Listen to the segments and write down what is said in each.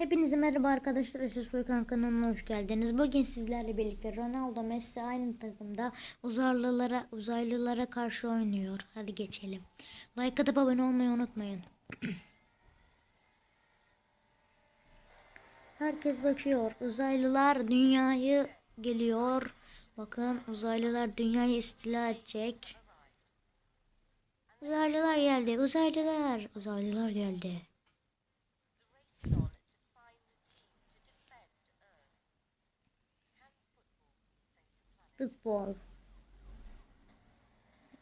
Hepinize merhaba arkadaşlar. Esas kanalına hoş geldiniz. Bugün sizlerle birlikte Ronaldo Messi aynı takımda uzaylılara uzaylılara karşı oynuyor. Hadi geçelim. Like atıp abone olmayı unutmayın. Herkes bakıyor. Uzaylılar dünyayı geliyor. Bakın uzaylılar dünyayı istila edecek. Uzaylılar geldi. Uzaylılar. Uzaylılar geldi. Futbol.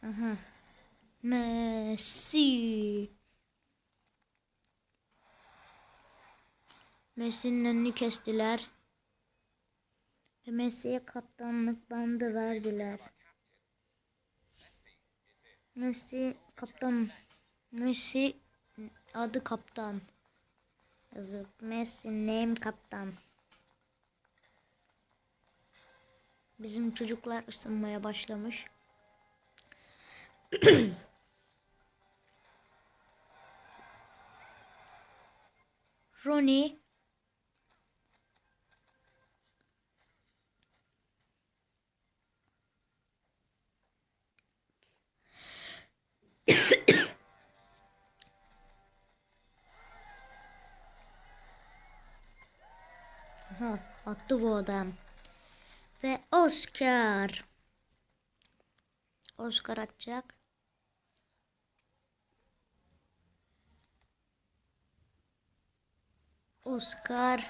Aha. Messi. Messi'nin önünü kestiler. Ve Messi'ye kaptanlık bandı verdiler. Messi kaptan. Messi adı kaptan. Yazık. Messi name kaptan. Bizim çocuklar ısınmaya başlamış. Ronnie Aha, attı bu adam. Ve Oscar. Oscar atacak. Oscar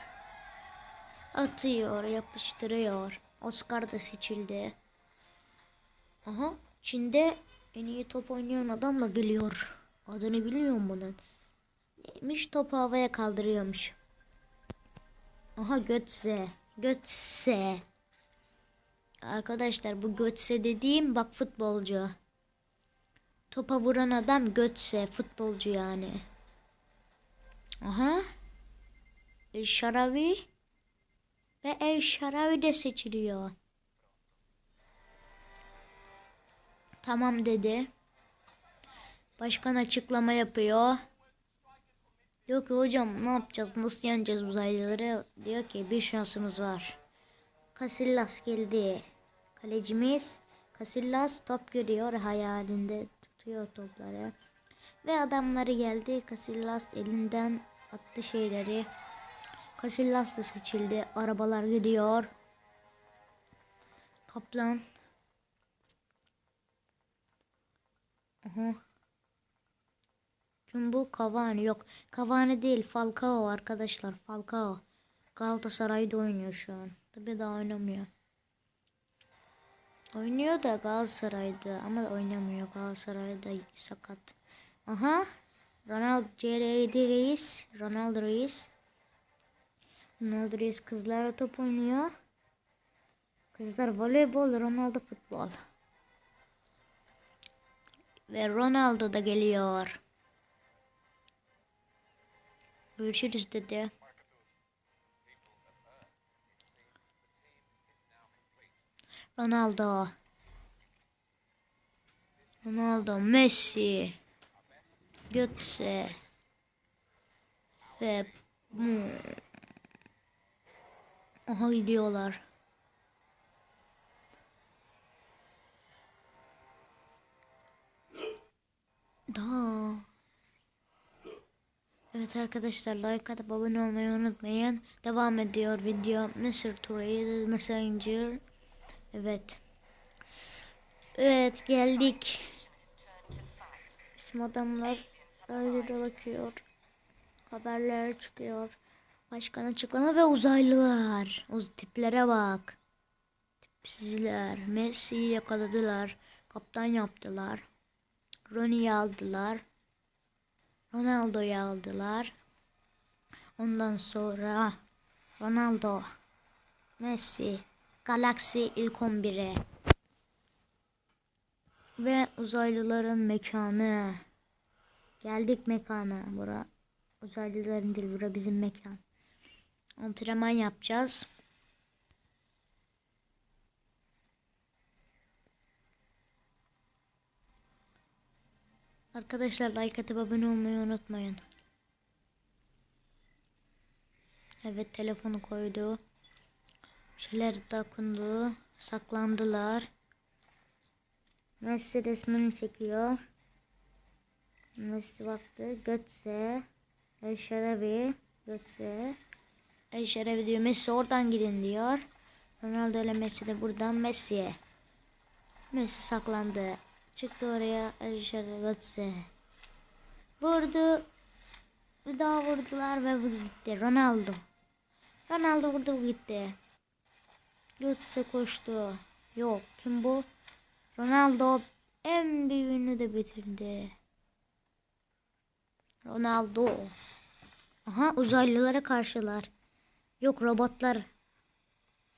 atıyor, yapıştırıyor. Oscar da seçildi. Aha, Çin'de en iyi top oynayan adamla geliyor. Adını bilmiyorum bunun. Neymiş topu havaya kaldırıyormuş. Aha Götze. Götze. Arkadaşlar bu Götze dediğim bak futbolcu. Topa vuran adam Götze futbolcu yani. Aha. El Şaravi ve El Şaravi de seçiliyor. Tamam dedi. Başkan açıklama yapıyor. Diyor ki hocam ne yapacağız? Nasıl yeneceğiz uzaylıları? Diyor ki bir şansımız var. Casillas geldi. Kalecimiz Casillas top görüyor hayalinde tutuyor topları. Ve adamları geldi. Casillas elinden attı şeyleri. Casillas da seçildi. Arabalar gidiyor. Kaplan. Aha. Kim bu? Cavani yok. Cavani değil. Falcao arkadaşlar. Falcao. Galatasaray'da oynuyor şu an. Tabi daha oynamıyor. Oynuyor da Galatasaray'da ama oynamıyor. Galatasaray'da sakat. Aha. Ronaldo CR7 Reis. Ronaldo Reis. Ronaldo Reis kızlarla top oynuyor. Kızlar voleybol, Ronaldo futbol. Ve Ronaldo da geliyor. Görüşürüz dedi. Ronaldo. Ronaldo, Messi. Götze. Ve hmm. Aha gidiyorlar. Daha. Evet arkadaşlar like atıp abone olmayı unutmayın. Devam ediyor video. Mr. Trade Messenger. Evet. Evet geldik. Bizim adamlar öyle de bakıyor. Haberler çıkıyor. Başkan açıklama ve uzaylılar. O tiplere bak. Tipsizler. Messi'yi yakaladılar. Kaptan yaptılar. Ronnie'yi aldılar. Ronaldo'yu aldılar. Ondan sonra Ronaldo, Messi, Galaxy ilk 11'e ve uzaylıların mekanı. Geldik mekana. Bura uzaylıların değil, bura bizim mekan. Antrenman yapacağız. Arkadaşlar like atıp abone olmayı unutmayın. Evet telefonu koydu. Şeyler dokundu. Saklandılar. Messi resmini çekiyor. Messi baktı. Götse. El Şerebi. Götse. El Şerebi diyor. Messi oradan gidin diyor. Ronaldo ile Messi de buradan Messi'ye. Messi saklandı. Çıktı oraya. El Şerebi Götse. Vurdu. Bir daha vurdular ve bu gitti. Ronaldo. Ronaldo vurdu bu gitti. Götse koştu. Yok. Kim bu? Ronaldo en büyüğünü de bitirdi. Ronaldo. Aha uzaylılara karşılar. Yok robotlar.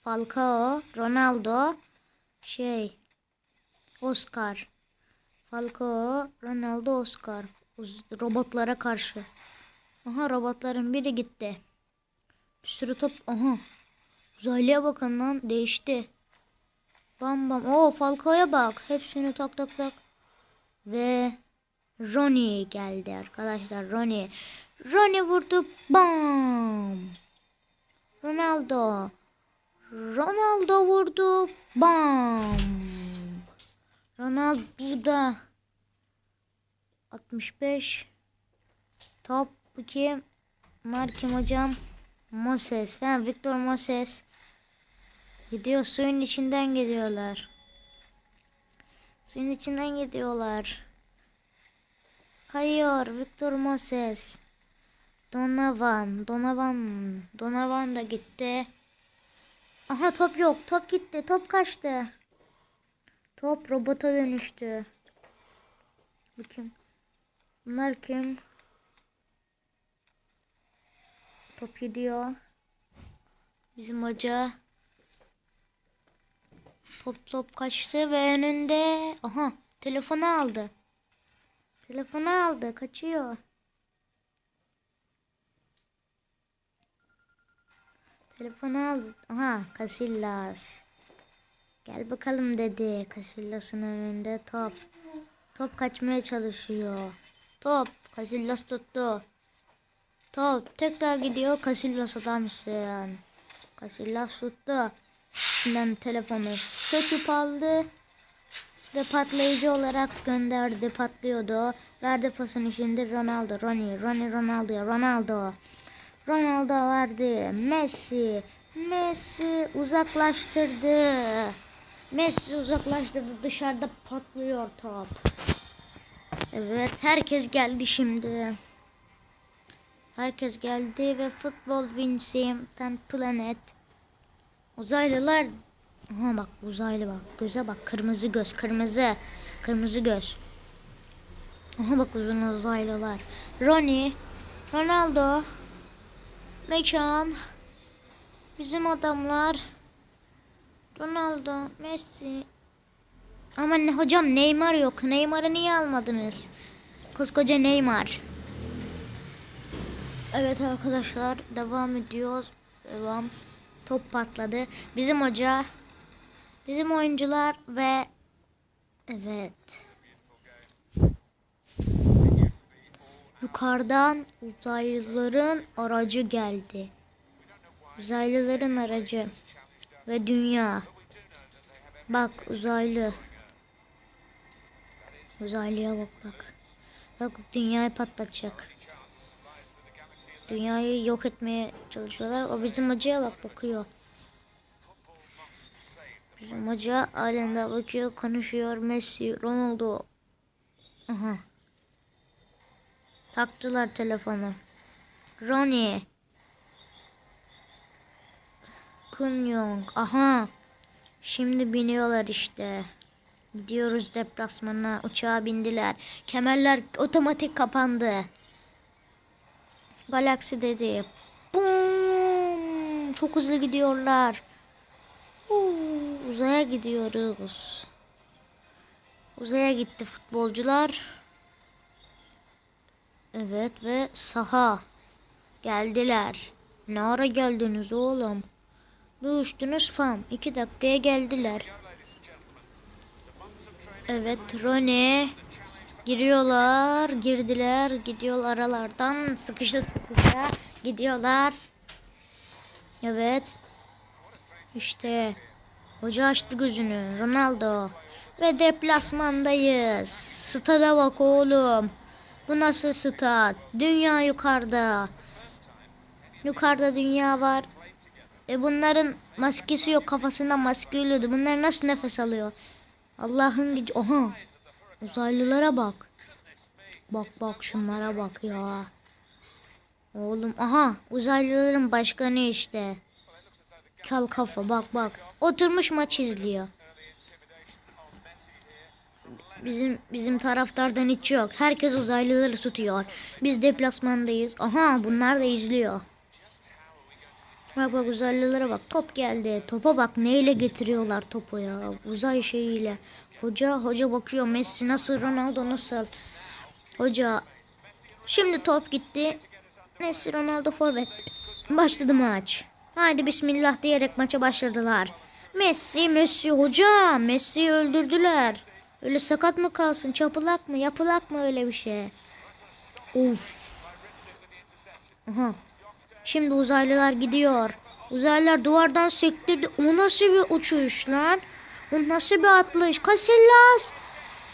Falcao, Ronaldo, şey, Oscar. Falcao, Ronaldo, Oscar. Uz- robotlara karşı. Aha robotların biri gitti. Bir sürü top. Aha. Uzaylıya bakın lan değişti. Bam bam. Oo Falcao'ya bak. Hepsini tak tak tak. Ve Ronnie geldi arkadaşlar. Ronnie. Ronnie vurdu. Bam. Ronaldo. Ronaldo vurdu. Bam. Ronaldo da 65. Top kim? Bunlar kim hocam? Moses. Falan Victor Moses. Gidiyor suyun içinden gidiyorlar. Suyun içinden gidiyorlar. Kayıyor Victor Moses. Donovan, Donovan, Donovan da gitti. Aha top yok. Top gitti. Top kaçtı. Top robota dönüştü. Bu kim? Bunlar kim? Top gidiyor. Bizim hoca. Top top kaçtı ve önünde. Aha telefonu aldı. Telefonu aldı. Kaçıyor. Telefonu aldı. Aha Casillas. Gel bakalım dedi. Casillas'ın önünde top. Top kaçmaya çalışıyor. Top. Casillas tuttu. Top tekrar gidiyor. Casillas adamsın. Casillas tuttu. İçinden telefonu söküp aldı. Ve patlayıcı olarak gönderdi. Patlıyordu. Verdi pasını şimdi Ronaldo. Ronnie. Ronnie Ronaldo. Ronaldo. Ronaldo verdi. Messi. Messi uzaklaştırdı. Messi uzaklaştırdı. Dışarıda patlıyor top. Evet herkes geldi şimdi. Herkes geldi ve futbol Vincent Planet. Uzaylılar. Ha bak uzaylı bak. Göze bak. Kırmızı göz. Kırmızı. Kırmızı göz. Aha bak uzun uzaylılar. Ronnie. Ronaldo. Mekan. Bizim adamlar. Ronaldo. Messi. Ama ne hocam Neymar yok. Neymar'ı niye almadınız? Koskoca Neymar. Evet arkadaşlar devam ediyoruz. Devam. Top patladı. Bizim hoca, bizim oyuncular ve evet. Yukarıdan uzaylıların aracı geldi. Uzaylıların aracı ve dünya. Bak uzaylı. Uzaylıya bak bak. Bak dünyayı patlatacak. Dünyayı yok etmeye çalışıyorlar. O bizim hocaya bak bakıyor. Bizim hoca halinde bakıyor, konuşuyor. Messi, Ronaldo. Aha. Taktılar telefonu. Ronnie. Kun Young. Aha. Şimdi biniyorlar işte. Gidiyoruz deplasmana. Uçağa bindiler. Kemerler otomatik kapandı. Galaksi dedi. Bum! Çok hızlı gidiyorlar. Uuu, uzaya gidiyoruz. Uzaya gitti futbolcular. Evet ve saha. Geldiler. Ne ara geldiniz oğlum? Bir uçtunuz fam. İki dakikaya geldiler. Evet Rone. Giriyorlar, girdiler, gidiyorlar aralardan sıkıştı sıkıştı gidiyorlar. Evet. İşte. Hoca açtı gözünü. Ronaldo. Ve deplasmandayız. Stada bak oğlum. Bu nasıl stat? Dünya yukarıda. Yukarıda dünya var. E bunların maskesi yok. Kafasından maske ölüyordu. Bunlar nasıl nefes alıyor? Allah'ın gücü. Oha. Uzaylılara bak. Bak bak şunlara bak ya. Oğlum aha uzaylıların başkanı işte. Kal kafa bak bak. Oturmuş maç izliyor. Bizim bizim taraftardan hiç yok. Herkes uzaylıları tutuyor. Biz deplasmandayız. Aha bunlar da izliyor. Bak bak uzaylılara bak. Top geldi. Topa bak neyle getiriyorlar topu ya. Uzay şeyiyle. Hoca hoca bakıyor Messi nasıl Ronaldo nasıl. Hoca şimdi top gitti. Messi Ronaldo forvet. Başladı maç. Haydi bismillah diyerek maça başladılar. Messi Messi hoca Messi'yi öldürdüler. Öyle sakat mı kalsın çapılak mı yapılak mı öyle bir şey. Of. Aha. Şimdi uzaylılar gidiyor. Uzaylılar duvardan sektirdi. O nasıl bir uçuş lan? Nasıl bir atlış? Casillas.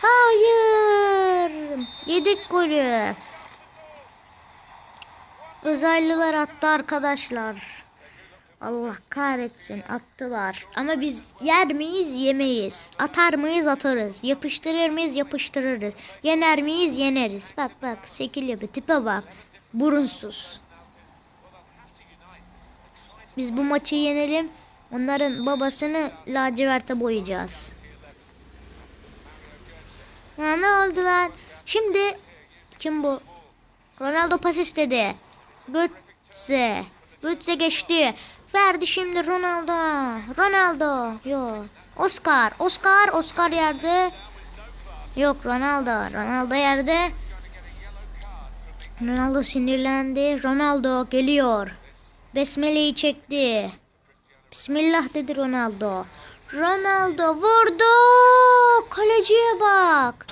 Hayır. Yedik golü. Uzaylılar attı arkadaşlar. Allah kahretsin attılar. Ama biz yer miyiz yemeyiz. Atar mıyız atarız. Yapıştırır mıyız yapıştırırız. Yener miyiz yeneriz. Bak bak sekil yapı tipe bak. Burunsuz. Biz bu maçı yenelim. Onların babasını laciverte boyayacağız. Ya ne oldu lan? Şimdi kim bu? Ronaldo pas istedi. Götze. Götze geçti. Verdi şimdi Ronaldo. Ronaldo. Yo. Oscar. Oscar. Oscar yerde. Yok Ronaldo. Ronaldo yerde. Ronaldo sinirlendi. Ronaldo geliyor. Besmele'yi çekti. Bismillah dedi Ronaldo. Ronaldo vurdu. Kaleciye bak.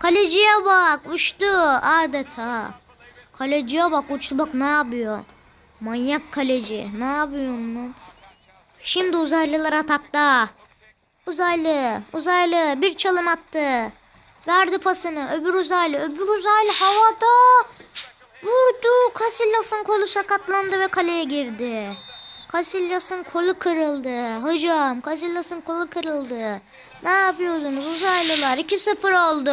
Kaleciye bak. Uçtu adeta. Kaleciye bak uçtu bak ne yapıyor. Manyak kaleci. Ne yapıyorsun lan? Şimdi uzaylılar atakta. Uzaylı. Uzaylı bir çalım attı. Verdi pasını. Öbür uzaylı. Öbür uzaylı havada. Vurdu. Casillas'ın kolu sakatlandı ve kaleye girdi. Casillas'ın kolu kırıldı. Hocam Casillas'ın kolu kırıldı. Ne yapıyorsunuz uzaylılar? 2-0 oldu.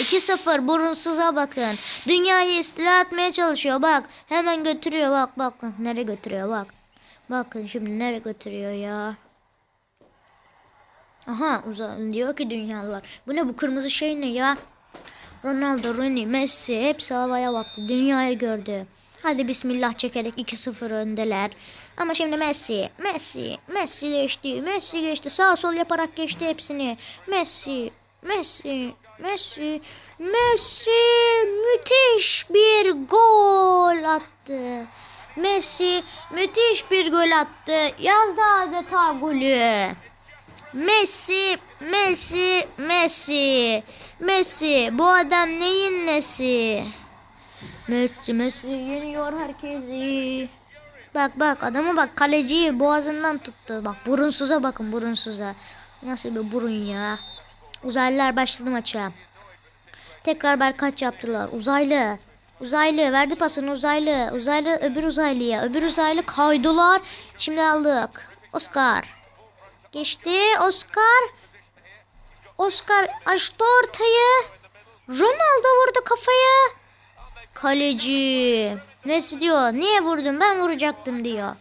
2-0 burunsuza bakın. Dünyayı istila etmeye çalışıyor bak. Hemen götürüyor bak bak. Nereye götürüyor bak. Bakın şimdi nereye götürüyor ya. Aha uzay diyor ki dünyalılar. Bu ne bu kırmızı şey ne ya? Ronaldo, Rooney, Messi hepsi havaya baktı. Dünyayı gördü. Hadi bismillah çekerek 2-0 öndeler. Ama şimdi Messi, Messi, Messi geçti, Messi geçti. Sağ sol yaparak geçti hepsini. Messi, Messi, Messi, Messi müthiş bir gol attı. Messi müthiş bir gol attı. Yazdı adeta golü. Messi, Messi, Messi. Messi bu adam neyin nesi? Messi, Messi yeniyor herkesi. Bak bak adamı bak kaleciyi boğazından tuttu. Bak burunsuza bakın burunsuza. Nasıl bir burun ya. Uzaylılar başladı maça. Tekrar berkaç yaptılar. Uzaylı. Uzaylı verdi pasını uzaylı. Uzaylı öbür uzaylıya. Öbür uzaylı kaydılar. Şimdi aldık. Oscar. Geçti. Oscar. Oscar açtı ortayı. Ronaldo vurdu kafaya. Kaleci. Nesi diyor? Niye vurdun? Ben vuracaktım diyor.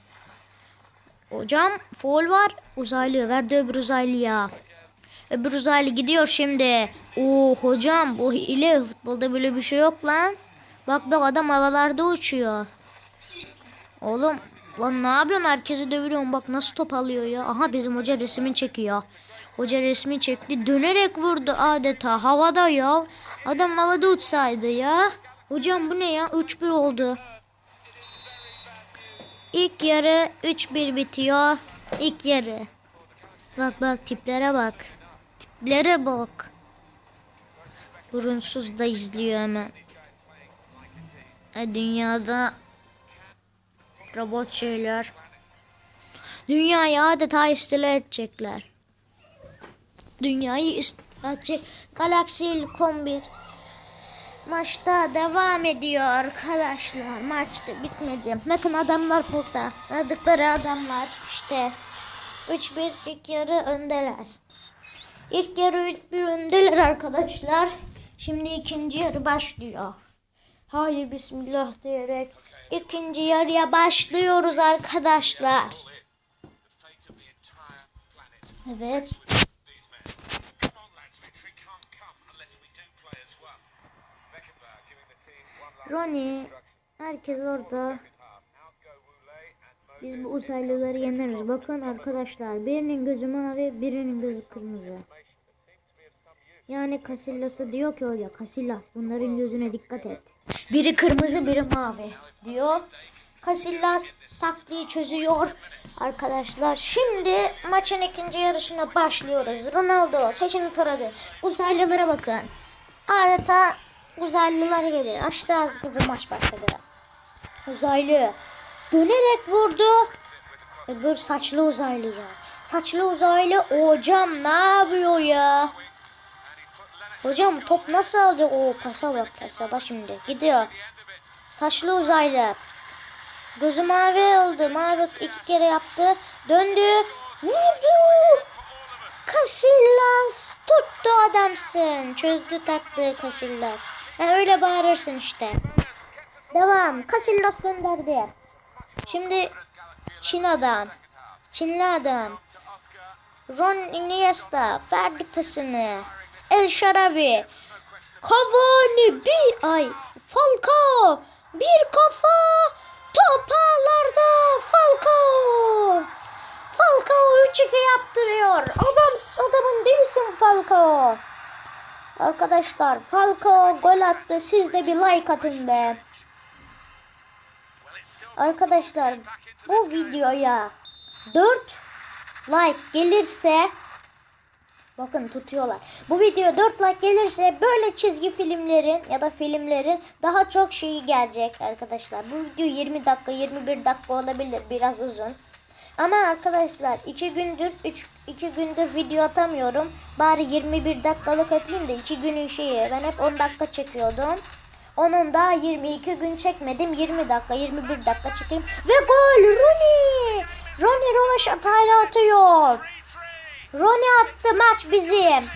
Hocam foul var. Uzaylı verdi öbür uzaylıya. Öbür uzaylı gidiyor şimdi. Oo hocam bu hile futbolda böyle bir şey yok lan. Bak bak adam havalarda uçuyor. Oğlum lan ne yapıyorsun herkesi dövüyorsun bak nasıl top alıyor ya. Aha bizim hoca resmini çekiyor. Hoca resmi çekti dönerek vurdu adeta havada ya. Adam havada uçsaydı ya. Hocam bu ne ya 3-1 oldu. İlk yarı 3-1 bitiyor. İlk yarı. Bak bak tiplere bak. Tiplere bak. Burunsuz da izliyor hemen. E, dünyada robot şeyler. Dünyayı adeta istila edecekler. Dünyayı istila edecek. Galaxy Ilkon 1 maçta devam ediyor arkadaşlar. Maçta bitmedi. Bakın adamlar burada. Adıkları adamlar işte. 3-1 ilk yarı öndeler. İlk yarı 3-1 öndeler arkadaşlar. Şimdi ikinci yarı başlıyor. Haydi bismillah diyerek ikinci yarıya başlıyoruz arkadaşlar. Evet. Ronnie herkes orada. Biz bu uzaylıları yeneriz. Bakın arkadaşlar birinin gözü mavi birinin gözü kırmızı. Yani Casillas'a diyor ki öyle Casillas bunların gözüne dikkat et. Biri kırmızı biri mavi diyor. Casillas taktiği çözüyor arkadaşlar. Şimdi maçın ikinci yarışına başlıyoruz. Ronaldo saçını taradı. Uzaylılara bakın. Adeta uzaylılar gibi. Açtı ağzını maç başladı. Uzaylı dönerek vurdu. Öbür saçlı uzaylı ya. Saçlı uzaylı hocam ne yapıyor ya? Hocam top nasıl aldı? O pasa bak pasa bak şimdi gidiyor. Saçlı uzaylı. Gözü mavi oldu. Mavi iki kere yaptı. Döndü. Vurdu. Casillas tuttu adamsın. Çözdü taktı Casillas. Ha, öyle bağırırsın işte. Devam. Casillas gönderdi. Şimdi Çin adam. Çinli adam. Ron Iniesta verdi pasını. El Şarabi. Cavani bir ay. Falcao. Bir kafa. Top ağlarda. Falcao. Falcao 3-2 yaptırıyor. Adam, adamın değilsin Falcao. Arkadaşlar Falcao gol attı. Siz de bir like atın be. Arkadaşlar bu videoya 4 like gelirse bakın tutuyorlar. Bu video 4 like gelirse böyle çizgi filmlerin ya da filmlerin daha çok şeyi gelecek arkadaşlar. Bu video 20 dakika 21 dakika olabilir biraz uzun. Ama arkadaşlar 2 gündür 3 2 gündür video atamıyorum. Bari 21 dakikalık atayım da 2 günün şeyi. Ben hep 10 dakika çekiyordum. Onun da 22 gün çekmedim. 20 dakika, 21 dakika çekeyim. Ve gol! Rooney! Rooney Rovaşata'yla atıyor. Rooney attı maç bizim.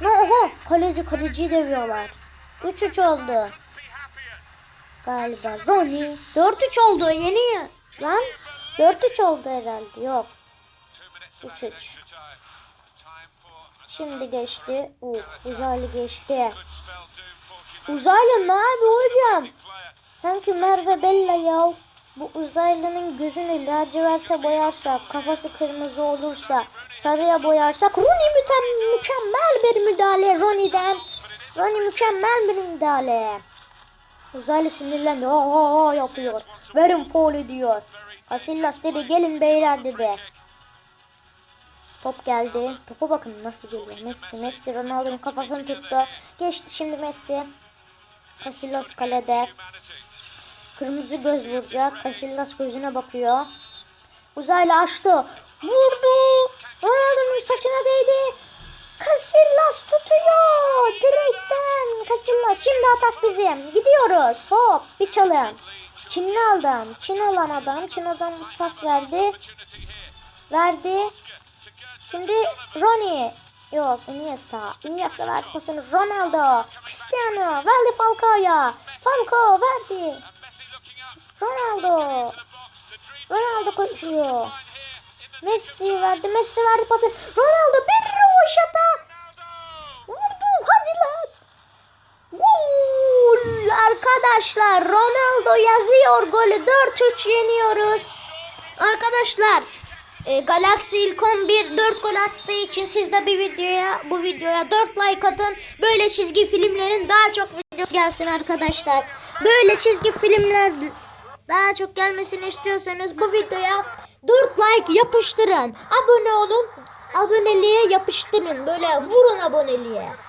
Ne oho kaleci kaleciyi dövüyorlar. 3-3 oldu. Galiba Rooney 4-3 oldu yeni lan. 4-3 oldu herhalde yok. 3-3. Şimdi geçti. Uf uzaylı geçti. Uzaylı ne abi hocam? Sanki Merve Bella ya. Bu uzaylının gözünü laciverte boyarsak, kafası kırmızı olursa, sarıya boyarsak Rooney mükemmel bir müdahale Rooney'den. Rooney mükemmel bir müdahale. Uzaylı sinirlendi. Aa, aa yapıyor. Verin foul diyor. Casillas dedi gelin beyler dedi. Top geldi. Topa bakın nasıl geliyor. Messi, Messi Ronaldo'nun kafasını tuttu. Geçti şimdi Messi. Casillas kalede. Kırmızı göz vuracak. Casillas gözüne bakıyor. Uzaylı açtı. Vurdu. Ronaldo'nun saçına değdi. Casillas tutuyor. Direkten. Casillas şimdi atak bizim. Gidiyoruz. Hop bir çalım. Çinli adam. Çin olan adam. Çin adam pas verdi. Verdi. Şimdi Ronnie. Yok Iniesta. Iniesta verdi pasını Ronaldo. Cristiano. Verdi Falcao'ya. Falcao verdi. Ronaldo. Ronaldo koşuyor. Messi verdi. Messi verdi pasını. Ronaldo bir rovaşata. Vurdu. Hadi lan. Gol. Arkadaşlar Ronaldo yazıyor golü. 4-3 yeniyoruz. Arkadaşlar e, Galaxy İlkon 1 4 gol attığı için siz de bir videoya bu videoya 4 like atın. Böyle çizgi filmlerin daha çok videosu gelsin arkadaşlar. Böyle çizgi filmler daha çok gelmesini istiyorsanız bu videoya 4 like yapıştırın. Abone olun. Aboneliğe yapıştırın. Böyle vurun aboneliğe.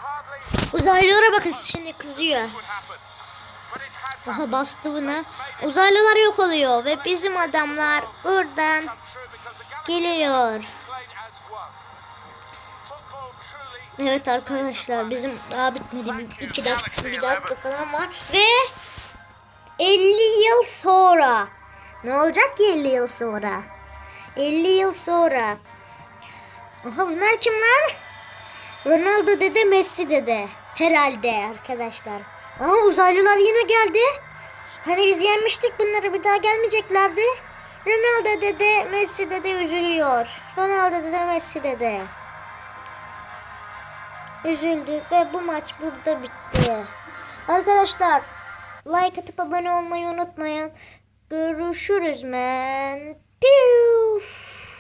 Uzaylılara bakın şimdi kızıyor. Aha bastı buna. Uzaylılar yok oluyor ve bizim adamlar buradan geliyor. Evet arkadaşlar bizim daha bitmedi. Bir, iki dakika, bir dakika falan var. Ve 50 yıl sonra. Ne olacak ki 50 yıl sonra? 50 yıl sonra. Aha bunlar kim lan? Ronaldo dede Messi dede. Herhalde arkadaşlar. Aha uzaylılar yine geldi. Hani biz yenmiştik bunları bir daha gelmeyeceklerdi. Ronaldo dede Messi dede üzülüyor. Ronaldo dede Messi dede üzüldü ve bu maç burada bitti. Arkadaşlar like atıp abone olmayı unutmayın. Görüşürüz men. Piyuf.